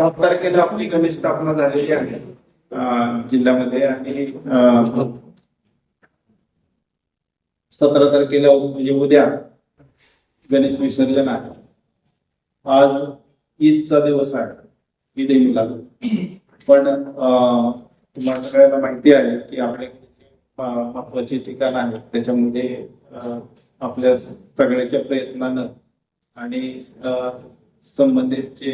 सात तारखेला आपली गणेश स्थापना झालेली आहे जिल्ह्यामध्ये आणि सतरा तारखेला म्हणजे उद्या गणेश विसर्जन आहे. आज ईदचा दिवस आहे ईद ए पण तुम्हाला सगळ्यांना माहिती आहे की आपले महत्त्वाचे ठिकाण आहेत त्याच्यामध्ये आपल्या सगळ्याच्या प्रयत्नानं आणि संबंधितचे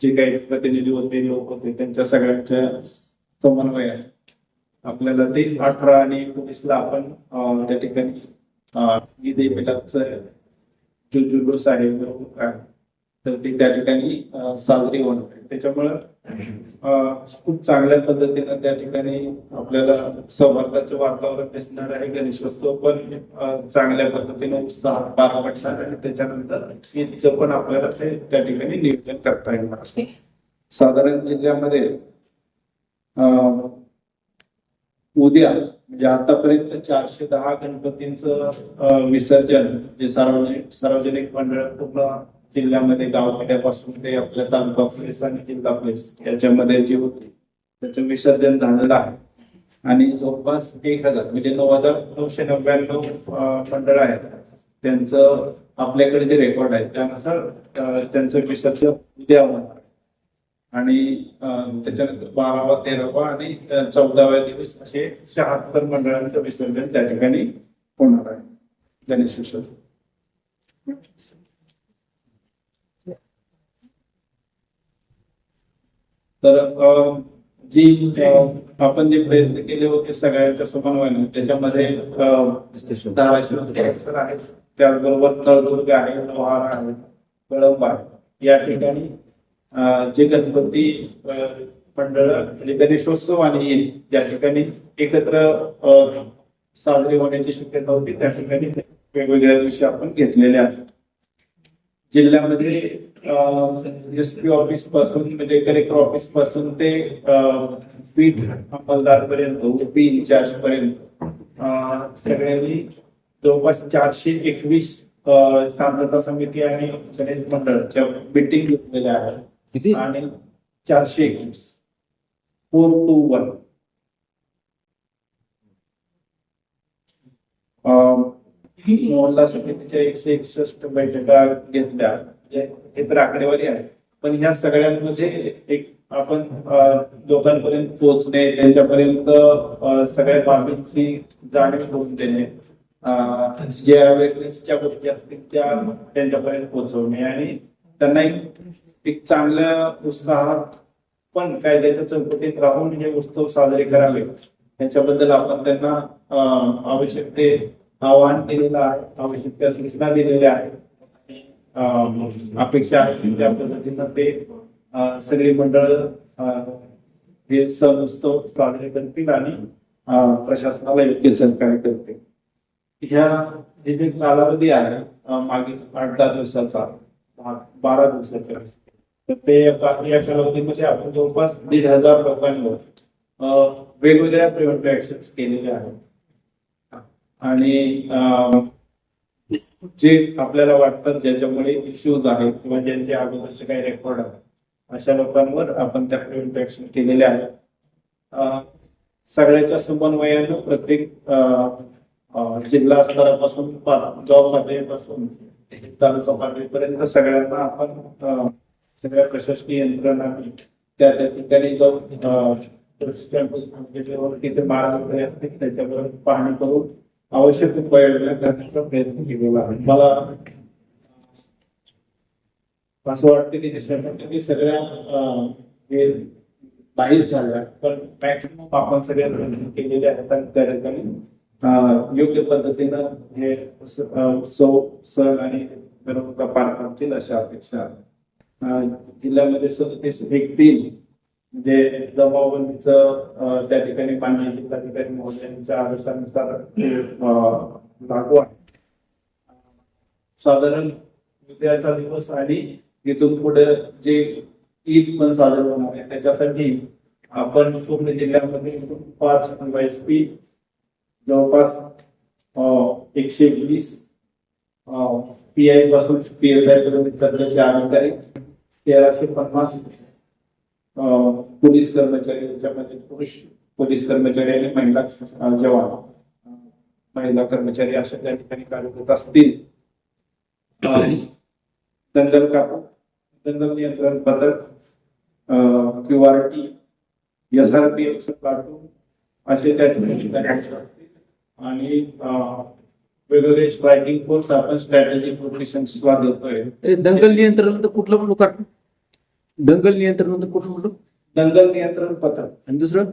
जे काही प्रतिनिधी होते लोक होते त्यांच्या सगळ्यांच्या समन्वय आपल्याला ते अठरा आणि एकोणीसला आपण त्या ठिकाणी जो जुलूस आहे तर ती त्या ठिकाणी साजरी होणार आहे. त्याच्यामुळं खूप चांगल्या पद्धतीनं त्या ठिकाणी आपल्याला सौहार्दाचं वातावरण दिसणार आहे गणेशोत्सव पण चांगल्या पद्धतीने उत्साह पार पडणार आणि त्याच्यानंतर ईदचं पण आपल्याला ते त्या ठिकाणी नियोजन करता येणार. साधारण जिल्ह्यामध्ये उद्या म्हणजे आतापर्यंत चारशे दहा गणपतींचं विसर्जन जे सार्वजनिक सार्वजनिक मंडळ पूर्ण जिल्ह्यामध्ये गावखेड्यापासून ते आपल्या तालुका पोलीस आणि जिल्हा पोलीस याच्यामध्ये जे होते त्याचं विसर्जन झालेलं आहे. आणि जवळपास एक हजार म्हणजे नऊ हजार नऊशे नव्याण्णव मंडळ आहेत. त्यांचं आपल्याकडे जे रेकॉर्ड आहे त्यानुसार त्यांचं विसर्जन उद्या होणार आहे. आणि त्याच्यानंतर बारावा तेरावा आणि चौदाव्या दिवस असे शहात्तर मंडळांचं विसर्जन त्या ठिकाणी होणार आहे. गणेश विसर्जन तर जी आपण जे प्रयत्न केले होते सगळ्यांच्या समन्वयाने त्याच्यामध्ये अं, धाराशिव तर आहे त्याचबरोबर तळदुर्ग आहे लोहार आहे कळंब आहे. या ठिकाणी जे गणपती मंडळ म्हणजे गणेशोत्सव आणि ईद ज्या ठिकाणी एकत्र साजरी होण्याची शक्यता होती त्या ठिकाणी वेगवेगळ्या दिवशी आपण घेतलेले आहेत. जिल्ह्यामध्ये एस पी ऑफिसपासून म्हणजे कलेक्टर ऑफिसपासून ते पीठ अंमलदार पर्यंत ओपी इन्चार्ज पर्यंत सगळ्यांनी जवळपास चारशे एकवीस शांतता समिती आणि गणेश मंडळाच्या मिटिंग घेतलेल्या आहेत. आणि चारशे एकवीस. फोर टू वन मोहल्ला समितीच्या एकशे एकसष्ट बैठका घेतल्या. म्हणजे हे तर आकडेवारी आहे. पण ह्या सगळ्यांमध्ये एक आपण लोकांपर्यंत पोहोचणे त्यांच्यापर्यंत सगळ्या बाबींची जाणीव करून देणे ज्या अवेअरनेसच्या गोष्टी असतील त्या त्यांच्यापर्यंत पोहोचवणे. आणि त्यांना एक चांगल्या उत्साहात पण कायद्याच्या चौकटीत राहून हे उत्सव साजरे करावे याच्याबद्दल आपण त्यांना आवश्यक ते आवाहन केलेलं आहे आवश्यक त्या सूचना दिलेल्या आहेत. अपेक्षा आहे त्या पद्धतीनं ते सगळी मंडळ हे सण उत्सव साजरे करतील आणि प्रशासनाला योग्य सहकार्य करतील. ह्या हे जे कालावधी आहे मागील आठ दहा दिवसाचा बारा दिवसाचा तर ते या कालावधीमध्ये आपण जवळपास दीड हजार लोकांवर वेगवेगळ्या प्रिव्हेंटिव्ह ऍक्शन केलेल्या आहेत. आणि जे आपल्याला वाटतात ज्याच्यामुळे इश्यूज आहेत किंवा ज्यांचे अगोदरचे काही रेकॉर्ड आहेत अशा लोकांवर आपण त्या प्रिव्हेंटिव्ह केलेले केलेल्या आहेत सगळ्याच्या समन्वयानं प्रत्येक जिल्हा स्तरापासून जॉब गाव पातळीपासून तालुका पातळीपर्यंत सगळ्यांना आपण सगळ्या प्रशासकीय यंत्रणा त्या त्या ठिकाणी जाऊन प्रशिक्षण तिथे मार्ग वगैरे असतील त्याच्यावर पाहणी करून आवश्यक उपाययोजना करण्याचा प्रयत्न केलेला आहे. मला असं वाटतं की देशामध्ये सगळ्या हे नाहीच झाल्या पण मॅक्सिमम आपण सगळ्या प्रयत्न केलेले आहेत आणि त्या ठिकाणी योग्य पद्धतीनं हे उत्सव सण आणि मिरवणुका पार पडतील अशा अपेक्षा आहेत जिल्ह्यामध्ये सदतीस एक तीन म्हणजे जमावबंदीचं त्या ठिकाणी पाणी जिल्हाधिकारी महोदयांच्या आदेशानुसार ते, लागू आहे. साधारण उद्याचा दिवस आणि इथून पुढे जे ईद पण साजरा होणार आहे त्याच्यासाठी आपण पूर्ण जिल्ह्यामध्ये पाच एस पी जवळपास एकशे वीस पी आयपासून पी एस आय पर्यंत अधिकारी तेराशे पन्नास पोलीस कर्मचारी याच्यामध्ये पुरुष पोलीस कर्मचारी आणि महिला जवान महिला कर्मचारी अशा त्या ठिकाणी कार्यरत असतील. दंगल कापू दंगल नियंत्रण पथक Q R T S R P F platoon असे त्या ठिकाणी आणि वेगवेगळे स्ट्रायकिंग फोर्स आपण स्ट्रॅटेजी प्रोफेशन देतोय दंगल नियंत्रण कुठलं म्हणलो काढ दंगल नियंत्रण नंतर कुठलं म्हणलो दंगल नियंत्रण पथक. आणि दुसरं?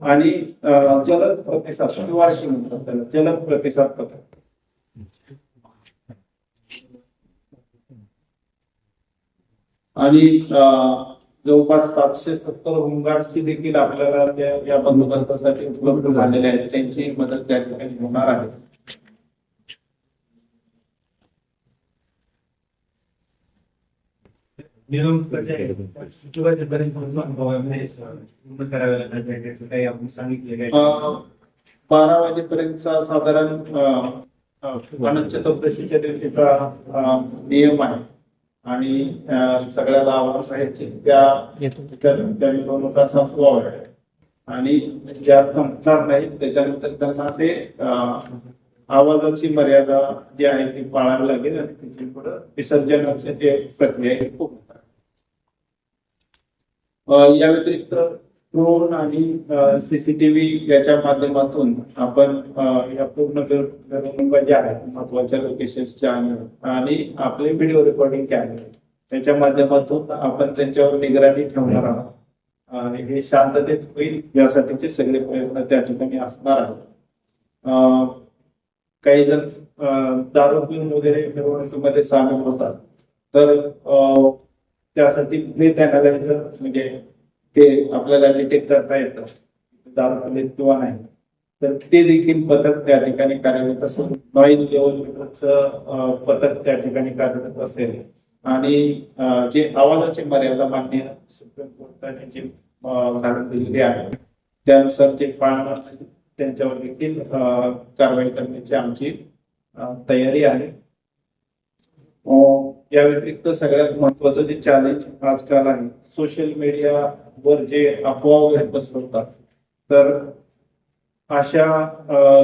आणि अं, जलद प्रतिसाद किंवा म्हणतात त्याला जलद प्रतिसाद पथक. आणि अं, जवळपास सातशे सत्तर होमगार्डची देखील आपल्याला त्या या बंदोबस्तासाठी उपलब्ध झालेले आहेत. त्यांची मदत त्या ठिकाणी होणार आहे. बारा वाजेपर्यंतचा साधारण अनंत चतुर्दशीच्या दिवशीचा नियम आहे. आणि सगळ्याला सगळ्या लाभार्थी आहेत की त्या त्या मिरवणुका संपवाव्या आणि ज्या संपणार नाहीत त्याच्यानंतर त्यांना ते आवाजाची मर्यादा जी आहे ती पाळावी लागेल आणि तिची पुढे विसर्जनाची जे प्रक्रिया आहे या व्यतिरिक्त ड्रोन आणि सीसीटीव्ही याच्या माध्यमातून आपण या पूर्ण ज्या आहेत महत्त्वाच्या लोकेशन्सच्या आणि आपले व्हिडिओ रेकॉर्डिंग कॅमेरे त्याच्या माध्यमातून आपण त्यांच्यावर निगराणी ठेवणार आहोत. आणि हे शांततेत होईल यासाठीचे सगळे प्रयत्न त्या ठिकाणी असणार आहेत. काही जण दारू पिऊन वगैरे मध्ये सामील होतात. तर त्यासाठी ब्रेथ अनालायझर म्हणजे ते आपल्याला डिटेक्ट करता येतं. दारू पिलेत किंवा नाही. तर ते देखील पथक त्या ठिकाणी कार्यरत असेल. नॉईज लेवल मीटरचं पथक त्या ठिकाणी कार्यरत असेल. आणि जे आवाजाची मर्यादा मान्य सुप्रीम कोर्टाने जे धारण दिलेली आहे. त्यानुसार जे पाळणार त्यांच्यावर देखील कारवाई करण्याची आमची तयारी आहे. या व्यतिरिक्त सगळ्यात महत्वाचं जे चॅलेंज आजकाल आहे सोशल मीडियावर जे अफवा वगैरे पसरवतात तर अशा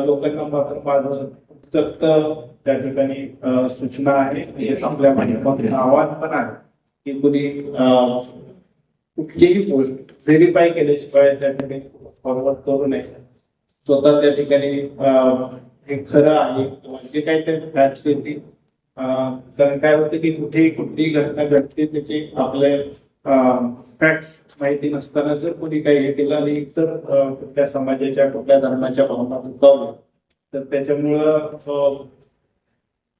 लोकांना मात्र माझं सक्त त्या ठिकाणी सूचना आहे. म्हणजे आपल्या माध्यमातून आव्हान पण आहे की कुणी कुठलीही पोस्ट व्हेरीफाय केल्याशिवाय त्या ठिकाणी फॉरवर्ड करू नये. स्वतः त्या ठिकाणी हे खरं आहे किंवा जे काही ते फॅक्ट्स येतील कारण काय होतं की कुठेही कुठली घटना घडते त्याची आपले फॅक्ट्स माहिती नसताना जर कोणी काही हे केलं आणि इतर कुठल्या समाजाच्या कुठल्या धर्माच्या भावना दुखावल्या तर त्याच्यामुळं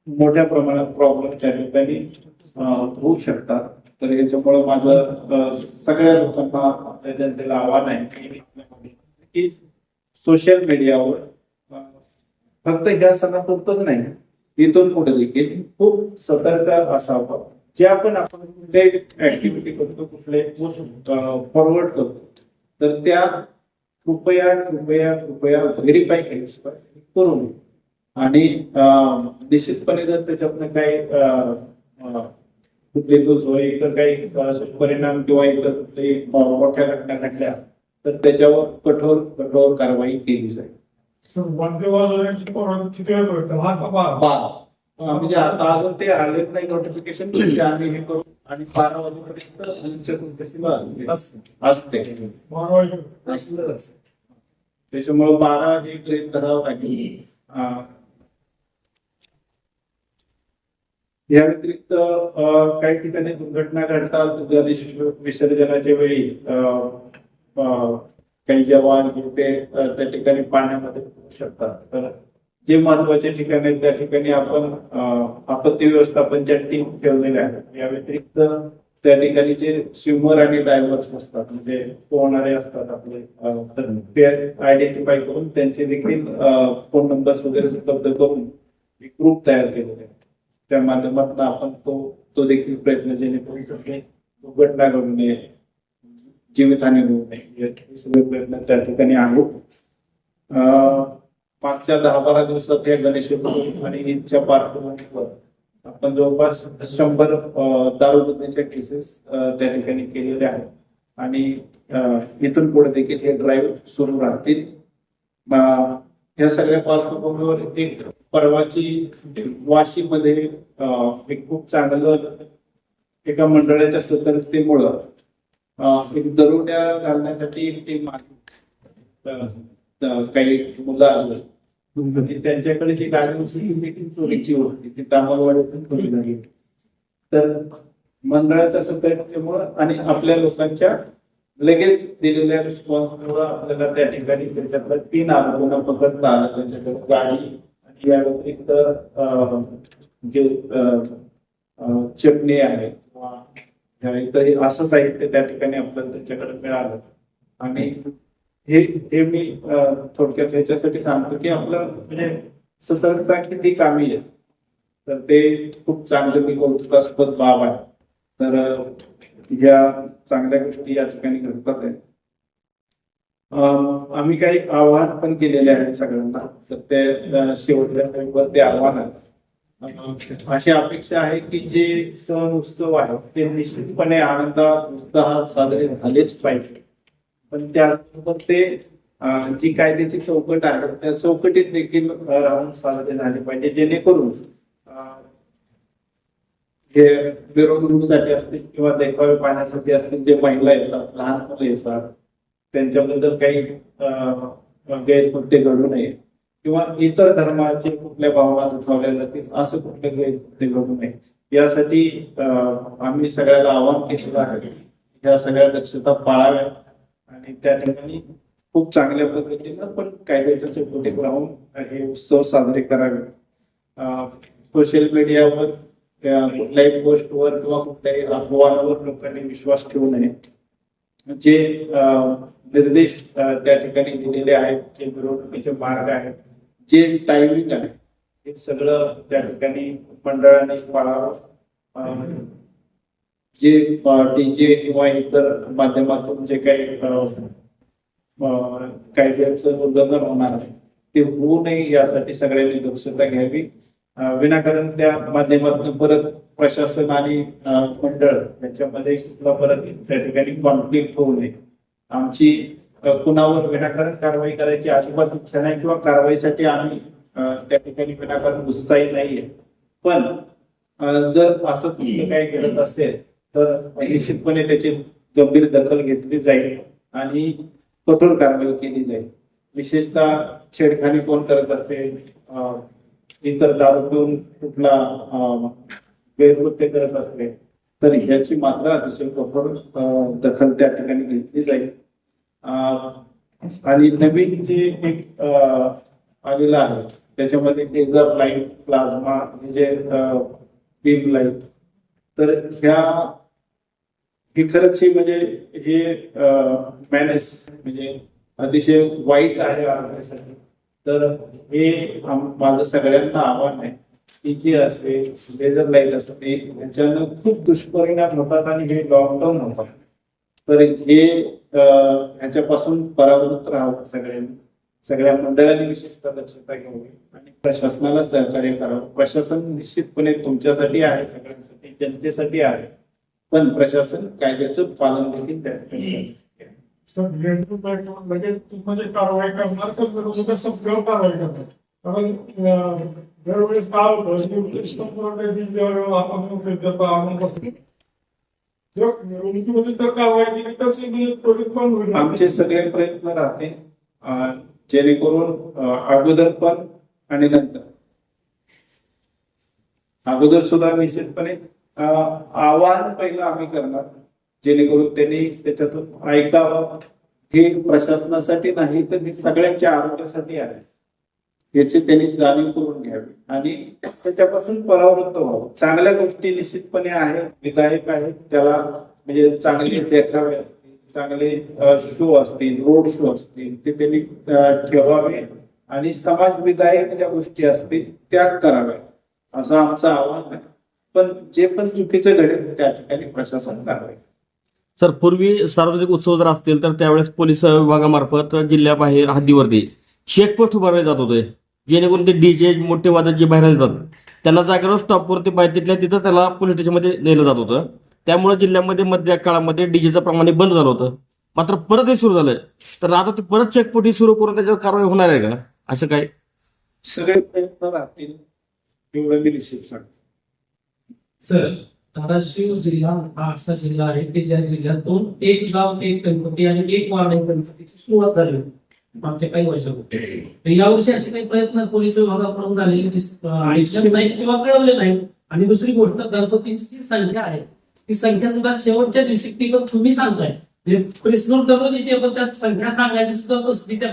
मोठ्या प्रमाणात प्रॉब्लेम त्या ठिकाणी होऊ शकतात. तर याच्यामुळं माझं सगळ्या लोकांना आपल्या जनतेला आव्हान आहे की सोशल मीडियावर फक्त ह्या सणापुरतच नाही तिथून पुढे देखील खूप सतर्क असावं. जे आपण आपण कुठले ऍक्टिव्हिटी करतो कुठले फॉरवर्ड करतो तर त्या कृपया कृपया कृपया व्हेरीफाय केल्याशिवाय करू नये आणि निश्चितपणे जर त्याच्यातनं काही अं, कुठले इतर काही परिणाम किंवा इतर कुठले मोठ्या घटना घडल्या तर त्याच्यावर कठोर कठोर कारवाई केली जाईल. म्हणजे आता अजून ते आलेच नाही नोटिफिकेशन आम्ही हे करू. आणि बारा वाजेपर्यंत असते. त्याच्यामुळे बारा हे ग्रेड धरावं लागेल या व्यतिरिक्त काही ठिकाणी दुर्घटना घडतात विसर्जनाच्या वेळी काही जवान हे ते त्या ठिकाणी पाण्यामध्ये शकतात. तर जे महत्त्वाचे ठिकाण आहेत त्या ठिकाणी आपण आपत्ती व्यवस्थापनच्या टीम ठेवलेल्या आहेत या व्यतिरिक्त त्या ठिकाणी जे स्विमर आणि डायव्हर्स असतात म्हणजे पोहणारे असतात आपले तर ते आयडेंटिफाय करून त्यांचे देखील फोन नंबर्स वगैरे उपलब्ध करून एक ग्रुप तयार केलेले आहे त्या माध्यमातून आपण तो तो देखील प्रयत्न जेणेकरून कुठली दुर्घटना घडू नये. जीवितहानी होऊ नये. हे सगळे प्रयत्न त्या ठिकाणी आहेत. अं, मागच्या दहा बारा दिवसात या गणेश आणि ईदच्या पार्श्वभूमीवर आपण जवळपास शंभर अं, दारूबंदीच्या केसेस त्या ठिकाणी केलेल्या आहेत. आणि इथून पुढे देखील हे ड्राईव्ह सुरू राहतील. या सगळ्या पार्श्वभूमीवर एक परवाची वाशीमध्ये एक खूप चांगलं एका मंडळाच्या सतर्कतेमुळं एक दरोड्या घालण्यासाठी एक टीम काही मुलं आलं. त्यांच्याकडे जी गाडी होती ती देखील चोरीची होती. ती तामलवाडीतून चोरी झाली. तर मंडळाच्या सतर्कतेमुळं आणि आपल्या लोकांच्या लगेच दिलेल्या रिस्पॉन्समुळं आपल्याला त्या ठिकाणी त्याच्यातल्या तीन आरोपींना पकडता आलं. त्यांच्याकडे गाडी आणि या व्यतिरिक्त जे चटणी आहे एक तर हे असं साहित्य त्या ठिकाणी आपल्याला त्यांच्याकडे मिळालं. आणि हे हे मी थोडक्यात ह्याच्यासाठी सांगतो की आपलं म्हणजे सतर्कता किती कामी आहे. तर ते खूप चांगलं मी कौतुकास्पद बाब आहे. तर या चांगल्या गोष्टी या ठिकाणी घडतात आहे आम्ही काही आव्हान पण केलेले आहेत सगळ्यांना. तर ते शेवटच्या ते आव्हान आहे. अशी अपेक्षा आहे की जे सण उत्सव आहे ते निश्चितपणे आनंदात उत्साहात साजरे झालेच पाहिजे. पण त्याचबरोबर ते जी कायद्याची चौकट आहे त्या चौकटीत देखील राहून साजरे झाले पाहिजे. जेणेकरून जे हे मिरवणुकीसाठी असतील किंवा देखावे पाहण्यासाठी असतील जे महिला येतात लहान मुलं येतात त्यांच्याबद्दल काही गैरकृत्य घडू नये. किंवा इतर धर्माचे कुठल्या भावना दुखावल्या जातील असं कुठले गैरकृत्य घडू नये. यासाठी आम्ही सगळ्याला आव्हान केलेलं आहे. या ह्या सगळ्या दक्षता पाळाव्या आणि त्या ठिकाणी खूप चांगल्या पद्धतीनं पण कायद्याच्या चौकटीत राहून हे उत्सव साजरे करावे. सोशल मीडियावर कुठल्याही पोस्टवर किंवा कुठल्याही अफवांवर लोकांनी विश्वास ठेवू नये. जे निर्देश त्या ठिकाणी दिलेले आहेत जे मिरवणुकीचे मार्ग आहेत जे टायमिंग आहे हे सगळं त्या ठिकाणी मंडळाने पाळावं. जे डीजे किंवा इतर माध्यमातून जे काही कायद्याचं उल्लंघन होणार आहे ते होऊ नये यासाठी सगळ्यांनी दक्षता घ्यावी. विनाकारण त्या माध्यमातून परत प्रशासन आणि मंडळ यांच्यामध्ये परत त्या ठिकाणी कॉन्फ्लिक्ट होऊ नये. आमची कुणावर विनाकारण कारवाई करायची अजिबात इच्छा नाही किंवा कारवाईसाठी आम्ही त्या ठिकाणी विनाकारण उत्साही नाहीये. पण जर असं कुठलं काही घडत असेल तर निश्चितपणे त्याची गंभीर दखल घेतली जाईल आणि कठोर कारवाई केली जाईल. विशेषतः छेडखानी फोन करत असेल इतर दारू पिऊन कुठला अं, गैरकृत्य करत असेल तर ह्याची मात्र अतिशय कठोर दखल त्या ठिकाणी घेतली जाईल. आणि नवीन जे एक आलेलं आहे. त्याच्यामध्ये लेझर लाइट प्लाझ्मा म्हणजे जे बीम लाइट तर ह्या हे खरंच हे म्हणजे हे मॅनेज म्हणजे अतिशय वाईट आहे आरोग्यासाठी. तर हे माझं सगळ्यांना आव्हान आहे की जे असते लेझर लाइट असते ह्याच्यानं खूप दुष्परिणाम होतात आणि हे लॉकडाऊन होतात. तर हे ह्याच्यापासून परावृत्त राहावं सगळ्यांनी. सगळ्या मंडळांनी विशेषतः दक्षता घ्यावी आणि प्रशासनाला सहकार्य करावं. प्रशासन निश्चितपणे तुमच्यासाठी आहे सगळ्यांसाठी जनतेसाठी आहे. पण प्रशासन कायद्याचं पालन देखील त्या ठिकाणी लगेच म्हणजे कारवाई करणार करणार. कारण दरवेळेस काय होतं आपण आमचे सगळे प्रयत्न राहते जेणेकरून अगोदर पण आणि नंतर. अगोदर सुद्धा निश्चितपणे आवाहन पहिलं आम्ही करणार जेणेकरून त्यांनी त्याच्यातून ऐकावं. हे प्रशासनासाठी नाही तर हे सगळ्यांच्या आरोग्यासाठी आहे. याची त्यांनी जाणीव करून घ्यावी. आणि त्याच्यापासून परावृत्त व्हावं. चांगल्या गोष्टी निश्चितपणे आहेत विधायक आहेत त्याला म्हणजे चांगले देखावे असतील चांगले शो असतील रोड शो असतील ते त्यांनी ठेवावे. आणि समाज विधायक ज्या गोष्टी असतील त्या कराव्या असं आमचं आव्हान आहे. पण जे पण चुकीचं घडेल त्या ठिकाणी प्रशासन कारवाई सर पूर्वी सार्वजनिक उत्सव जर असतील तर त्यावेळेस पोलीस विभागामार्फत जिल्ह्याबाहेर हद्दीवरती चेकपोस्ट उभारले जात होते. जेणेकरून ते डीजे मोठे वादक जे बाहेर येतात त्यांना जागेवर स्टॉपवरती पाहिजे तिथल्या तिथंच त्याला पोलीस स्टेशनमध्ये नेलं जात होतं. त्यामुळे जिल्ह्यामध्ये मध्य काळामध्ये डीजेचं प्रमाण हे बंद झालं होतं. मात्र परत हे सुरू झालंय. तर आता ते परत चेकपोटी सुरू करून त्याच्यावर कारवाई होणार आहे का? असं काय? सगळे प्रयत्न राहतील. एवढं मी निश्चित सांगतो. सर धाराशिव जिल्हा हा असा जिल्हा आहे. की ज्या जिल्ह्यातून एक गाव एक गणपती आणि एक एक गणपतीची सुरुवात झाली होती. मागच्या काही वर्षापूर्वी तर यावर्षी असे काही प्रयत्न पोलीस विभागाकडून झालेले ऐकले नाहीत किंवा कळवले नाहीत आणि दुसरी गोष्ट गर्भवतींची जी संख्या आहे ती संख्या सुद्धा शेवटच्या दिवशी ती पण तुम्ही सांगताय. म्हणजे प्रेस नोट दररोज येते पण त्यात संख्या सांगायची सुद्धा कसली त्या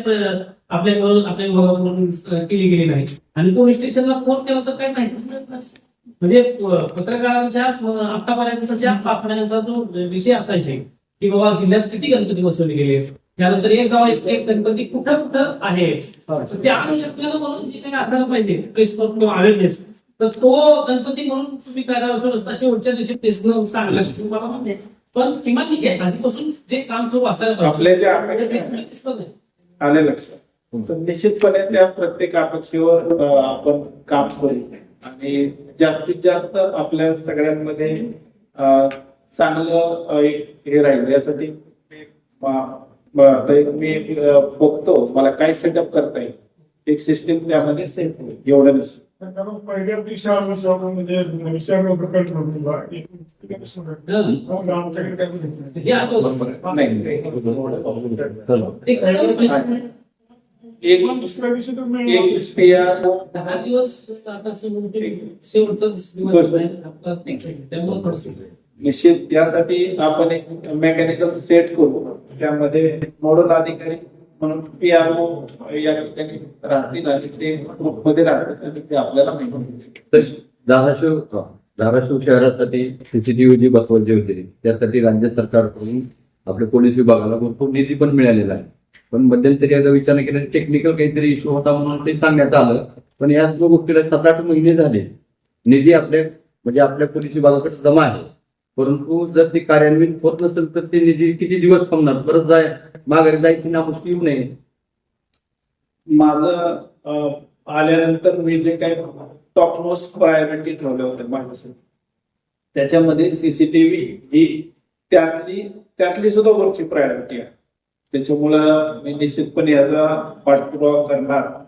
आपल्या विभागाकडून केली गेली नाही. आणि पोलीस स्टेशनला फोन केला तर काही माहिती मिळत नाही. म्हणजे पत्रकारांच्या आतापर्यंतच्या बातम्यांचा जो विषय असायचे की बाबा जिल्ह्यात किती गणपती बसवले गेले? त्यानंतर एक गाव एक एक गणपती कुठं कुठं आहे? तर त्या अनुषंगानं म्हणून जे काही असायला पाहिजे प्रेस किंवा अवेअरनेस तर तो गणपती म्हणून तुम्ही करायला सुरू असता शेवटच्या दिवशी प्रेस सांगला तुम्हाला म्हणजे पण किमान ठीक आहे आधीपासून जे काम सुरू असायला पाहिजे. आले लक्षात. तर निश्चितपणे त्या प्रत्येक अपेक्षेवर आपण काम करू. आणि जास्तीत जास्त आपल्या सगळ्यांमध्ये चांगलं एक हे राहील. यासाठी आता एक मी बघतो मला काय सेटअप करता येईल. एक सिस्टीम त्यामध्ये सेट होईल एवढं निश्चित कारण पहिल्या दिवशी म्हणजे. हे. दुसऱ्या दिवशी दहा दिवस आता शेवटचा दिवस त्यामुळे निश्चित. यासाठी आपण एक मेकॅनिझम सेट करू. त्यामध्ये नोडल अधिकारी म्हणून पी आर ओ या ठिकाणी राहतील आणि ते ग्रुपमध्ये राहतील आणि ते आपल्याला माहिती धाराशिव धाराशिव शहरासाठी सीसीटीव्ही जी बसवायची होते त्यासाठी राज्य सरकारकडून आपल्या पोलीस विभागाला भरपूर निधी पण मिळालेला आहे. पण मध्यंतरी याचा विचार केला टेक्निकल काहीतरी इश्यू होता म्हणून ते सांगण्यात आलं. पण या सर्व गोष्टीला सात आठ महिने झाले. निधी आपल्या म्हणजे आपल्या पोलीस विभागाकडे जमा आहे. परंतु जर ते कार्यान्वित होत नसेल तर ते निधी किती दिवस थांबणार? परत जाय माघारी जायची नामुष्की येऊ नये. माझं अं, आल्यानंतर मी जे काही टॉप मोस्ट प्रायोरिटी ठेवले होते माझ्यासाठी त्याच्यामध्ये सीसीटीव्ही ही त्यातली त्यातली सुद्धा वरची प्रायोरिटी आहे. त्याच्यामुळं मी निश्चितपणे याचा पाठपुरावा करणार.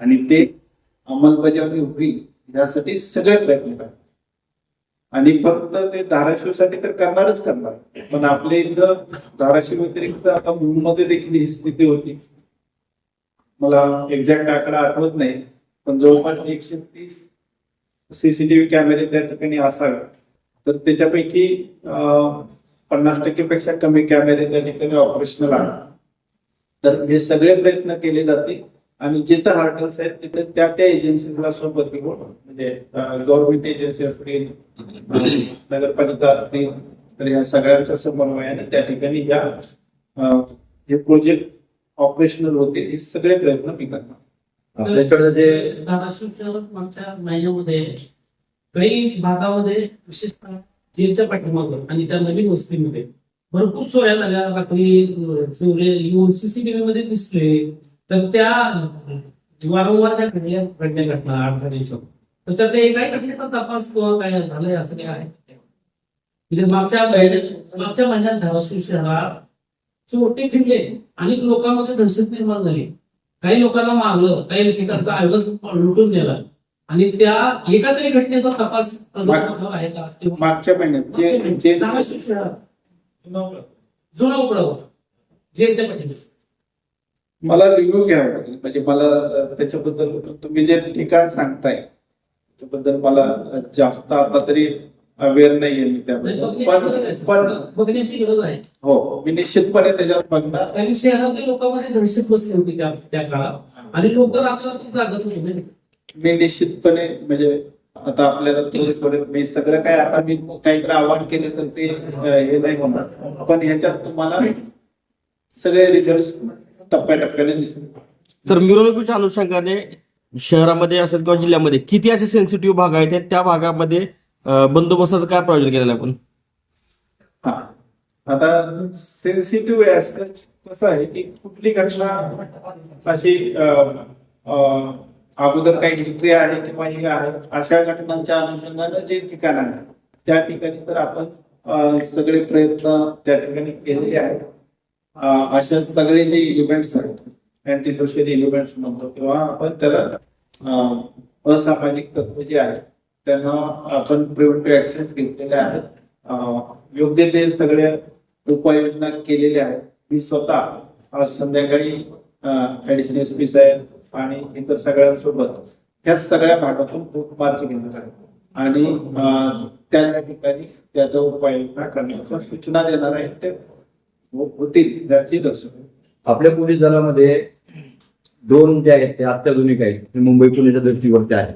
आणि ते अंमलबजावणी होईल यासाठी सगळे प्रयत्न करणार. आणि फक्त ते धाराशिवसाठी तर करणारच करणार. पण आपल्या इथं धाराशिव व्यतिरिक्त आता मुंबईमध्ये देखील ही स्थिती होती. मला एक्झॅक्ट आकडा आठवत नाही पण जवळपास एकशे तीस सीसीटीव्ही कॅमेरे त्या ठिकाणी असावे. तर त्याच्यापैकी पन्नास पन्नास टक्केपेक्षा कमी कॅमेरे त्या ठिकाणी ऑपरेशनल आहेत. तर हे सगळे प्रयत्न केले जातील. आणि जिथं हार्डल्स आहेत तिथे त्या त्या एजन्सीला सोबत घेऊन म्हणजे गव्हर्नमेंट एजन्सी असतील नगरपालिका असतील तर या सगळ्यांच्या समन्वयाने त्या ठिकाणी या हे प्रोजेक्ट ऑपरेशनल होतील हे सगळे प्रयत्न मी करणार. आपल्याकडे जे धाराशिव शहर मागच्या महिन्यामध्ये काही भागामध्ये विशेषतः जेलच्या पाठीमागं आणि त्या नवीन वस्तीमध्ये भरपूर चोऱ्या झाल्या रात्री चोरे येऊन सीसीटीव्ही मध्ये दिसले. तर त्या वारंवार ज्या घडल्या घडल्या घटना दिवसात. तर त्या एकाही घटनेचा तपास किंवा काय झालंय असं काय आहे? म्हणजे मागच्या महिन्यात मागच्या महिन्यात धाराशिव शहरात चोरटे फिरले आणि लोकांमध्ये दहशत निर्माण झाली. काही लोकांना मारलं काही ठिकाणचा ऐवज लुटून नेला. आणि त्या एका तरी घटनेचा तपास आहे का मागच्या महिन्यात जे जे धाराशिव शहरात. जुना होता. जेलच्या पाठीमागे मला रिव्ह्यू घ्यावा लागेल म्हणजे मला अं, त्याच्याबद्दल तुम्ही जे ठिकाण सांगताय त्याबद्दल मला जास्त आता तरी अवेअर नाहीये मी त्याबद्दल. बघण्याची पण. पण बघण्याची गरज आहे. हो मी निश्चितपणे त्याच्यात बघणार. शहरातल्या लोकांमध्ये दहशत बसली होती त्या त्या काळात. आणि लोक जागत होते? मी निश्चितपणे म्हणजे आता आपल्याला थोडे थोडे मी सगळं काय आता मी काहीतरी आव्हान केले तर ते हे नाही होणार. पण ह्याच्यात तुम्हाला सगळे रिझल्ट टप्प्याटप्प्याने दिसतील तर मिरवणुकीच्या अनुषंगाने शहरामध्ये असेल किंवा जिल्ह्यामध्ये किती असे सेन्सिटिव्ह भाग आहेत त्या भागामध्ये बंदोबस्ताचं काय प्रयोजन केलेलं आहे आपण? हा. आता सेन्सिटिव्ह कसं आहे की कुठली घटना अशी अगोदर काही हिस्ट्री आहे किंवा हे आहे अशा घटनांच्या अनुषंगानं जे ठिकाण आहे त्या ठिकाणी तर आपण सगळे प्रयत्न त्या ठिकाणी केलेले आहेत. अशा सगळे जे इव्हेंट्स आहेत. अँटी सोशल इव्हेंट्स म्हणतो किंवा आपण त्याला असामाजिक तत्व जे आहेत त्यांना आपण प्रिव्हेंटिव्ह ऍक्शन घेतलेले आहेत. योग्य ते सगळ्या उपाययोजना केलेल्या आहेत. मी स्वतः आज संध्याकाळी ऍडिशनल एस पी साहेब आणि इतर सगळ्यांसोबत ह्या सगळ्या भागातून मार्च घेणार आहे. आणि त्या ठिकाणी त्याच्या उपाययोजना करण्याच्या सूचना देणार आहेत ते होतील याची आपल्या पोलीस दलामध्ये दोन जे आहेत ते अत्याधुनिक आहेत. ते मुंबई पुण्याच्या धर्तीवरती आहेत.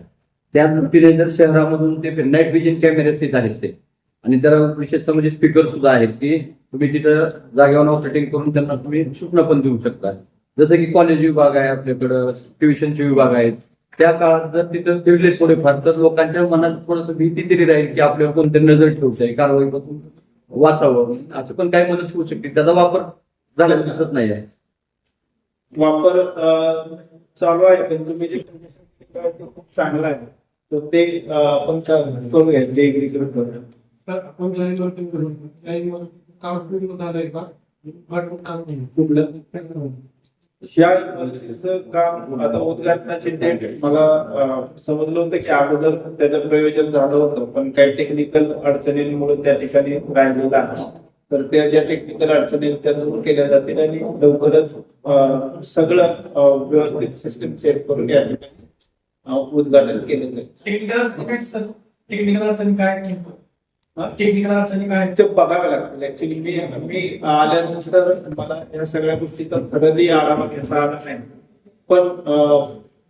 त्या दृष्टीने जर शहरामधून ते नाईट विजन कॅमेरे येत आहेत ते. आणि त्याला विशेषतः म्हणजे स्पीकर सुद्धा आहेत की तुम्ही तिथं जागेवर ऑपरेटिंग करून त्यांना तुम्ही सूचना पण देऊ शकता. जसं की कॉलेज विभाग आहे आपल्याकडं ट्युशनचे विभाग आहेत. त्या काळात जर तिथं फिरले थोडेफार तर लोकांच्या मनात थोडस भीती तरी राहील की आपल्यावर कोणतरी नजर ठेवत आहे कारवाईपासून. वाचावं असं. पण काही मदत होऊ शकते. त्याचा वापर झालेला दिसत नाही आहे. वापर चालू आहे. पण तुम्ही जे ते खूप चांगलं आहे. तर ते आपण का- करूया? ते एक्झिक्यूट करूया. आपण काम नाही. कुठलं? या इमारतीचं काम आता उद्घाटनाची डेट मला समजलं होतं की अगोदर त्याचं प्रयोजन झालं होतं पण काही टेक्निकल अडचणींमुळे त्या ठिकाणी राहिलेलं आहे. तर त्या ज्या टेक्निकल अडचणी त्या दूर केल्या जातील आणि लवकरच सगळं व्यवस्थित सिस्टम सेट करून या ठिकाणी उद्घाटन केलं जाईल. टेक्निकल अडचणी काय टेक्निकल अडचणी काय ते बघावे लागतील. ऍक्च्युली मी मी आल्यानंतर मला या सगळ्या गोष्टीचा थरली आढावा घेता आला नाही. पण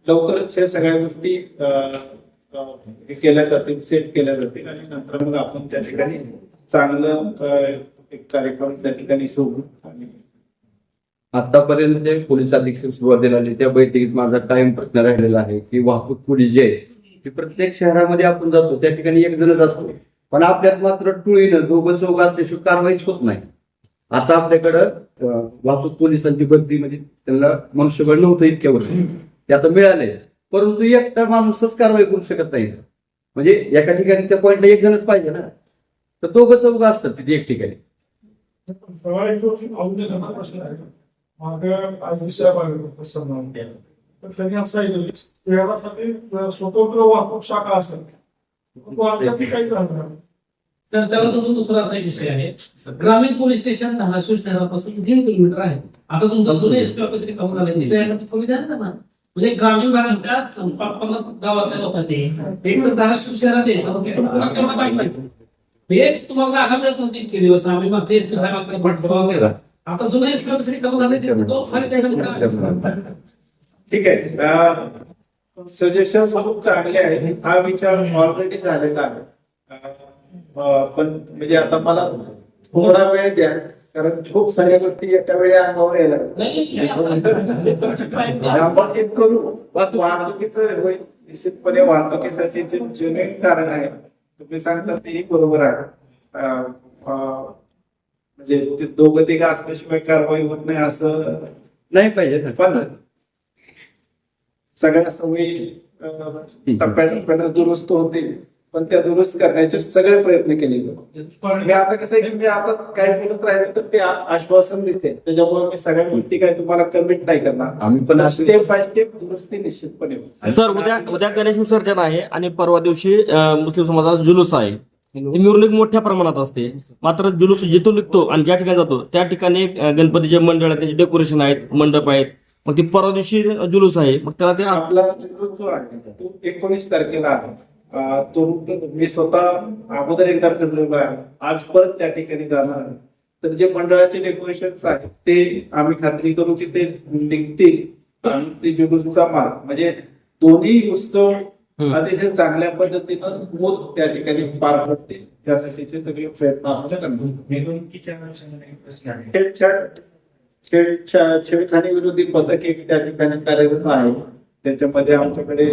लवकरच या सगळ्या गोष्टी केल्या जातील सेट केल्या जातील आणि नंतर मग आपण त्या ठिकाणी चांगलं एक कार्यक्रम त्या ठिकाणी शोधू आणि आतापर्यंत जे पोलीस अधीक्षक सुरुवातीला आले त्या बैठकीत माझा कायम प्रश्न राहिलेला आहे की वाहतूक पोलीस जे आहे की प्रत्येक शहरामध्ये आपण जातो त्या ठिकाणी एक जण जातो पण आपल्यात मात्र टोळीनं दोघं चौघ असल्याशिवाय कारवाईच होत नाही. आता आपल्याकडं वाहतूक पोलिसांची भरती म्हणजे त्यांना मनुष्यबळ नव्हतं इतक्या वर्ष. ते आता मिळाले. परंतु एकटा माणूसच कारवाई करू शकत नाही. म्हणजे एका ठिकाणी त्या पॉईंटला एक जणच पाहिजे ना. तर दोघं चौघ असतात तिथे एक ठिकाणी. स्वतंत्र वाहतूक शाखा असेल तो आपल्याला काही करणार सर त्याला तो दुसरा असा एक विषय आहे. ग्रामीण पोलीस स्टेशन धाराशिव शहरापासून दीड किलोमीटर आहे. आता तुमचं जुने एसपी ऑफिस रिकामं झालं नाही. त्यासाठी तुम्ही द्या ना. म्हणजे ग्रामीण भागातल्या पाच पन्नास गावातल्या लोकांनी एक तर धाराशिव शहरात यायचं हे तुम्हाला जागा मिळत नव्हती इतके दिवस. आम्ही मागच्या एसपी साहेबांकडे पाठपुरावा केला आता जुने एसपी ऑफिस रिकामं झाले ते तो खाली त्या ठिकाणी काय? ठीक आहे. सजेशन खूप चांगले आहेत. हा विचार ऑलरेडी झालेला आहे. पण म्हणजे आता मला थोडा वेळ द्या कारण खूप साऱ्या गोष्टी एका वेळी अंगावर यायला आपण करू. वाहतुकीचं होईल निश्चितपणे वाहतुकीसाठी जे जुने कारण आहे तुम्ही सांगता तेही बरोबर आहे. म्हणजे ते दोघं तिघं असल्याशिवाय कारवाई होत नाही असं नाही पाहिजे. पण सगळ्या सवयी टप्प्याटप्प्यानं दुरुस्त होतील. पण त्या दुरुस्त करण्याचे सगळे प्रयत्न केले जातात. मी आता कसं आहे की मी आता काय बोलत राहिले तर ते आश्वासन दिसते. त्याच्यामुळे मी सगळ्या गोष्टी काय तुम्हाला कमिट नाही करणार. आम्ही पण असे- स्टेप बाय स्टेप दुरुस्ती निश्चितपणे. सर उद्या उद्या गणेश विसर्जन आहे आणि परवा दिवशी मुस्लिम समाजाचा जुलूस आहे. ही मिरवणूक मोठ्या प्रमाणात असते. मात्र जुलूस जिथून निघतो आणि ज्या ठिकाणी जातो त्या ठिकाणी गणपतीचे मंडळ आहे त्याचे डेकोरेशन आहेत मंडप आहेत. मग ती परवा दिवशी जुलूस आहे. मग त्याला ते आपला जो जो आहे तो एकोणीस तारखेला आहे. अं, तो मी स्वतः अगोदर एकदा ठरलेलो आहे आज परत त्या ठिकाणी जाणार आहे. तर जे मंडळाचे डेकोरेशन आहेत ते आम्ही खात्री करू की ते निघतील. आणि ते जुलूसचा मार्ग म्हणजे दोन्ही उत्सव हम्म. अतिशय चांगल्या पद्धतीनं स्मूथ त्या ठिकाणी पार पडतील. त्यासाठीचे सगळे प्रयत्न आपण करणार छेडखानी विरोधी पथक एक त्या ठिकाणी कार्यरत आहे. त्याच्यामध्ये आमच्याकडे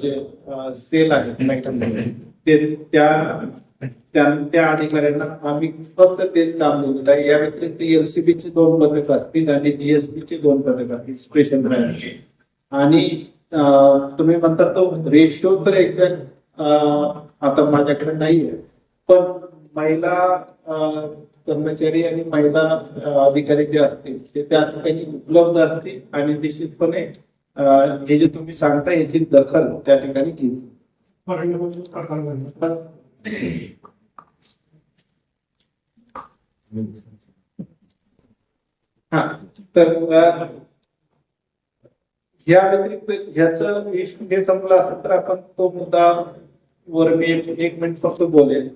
जे सेल आहेत ते त्या त्या- अधिकाऱ्यांना आम्ही फक्त तेच काम दिलेलं आहे या व्यतिरिक्त एलसीबीचे दोन पथक असतील आणि डीएसपीचे दोन पथक असतील स्पेशल ब्रँच आणि तुम्ही म्हणता तो रेशो तर एक्झॅक्ट आता माझ्याकडे नाहीये. पण महिला कर्मचारी आणि महिला अधिकारी जे असतील ते त्या ठिकाणी उपलब्ध असतील आणि निश्चितपणे हे जे तुम्ही सांगता याची दखल त्या ठिकाणी घेतली. हा तर ह्या व्यतिरिक्त ह्याच हे संपलं असेल तर आपण तो मुद्दा वर मी एक मिनिट फक्त बोलेल.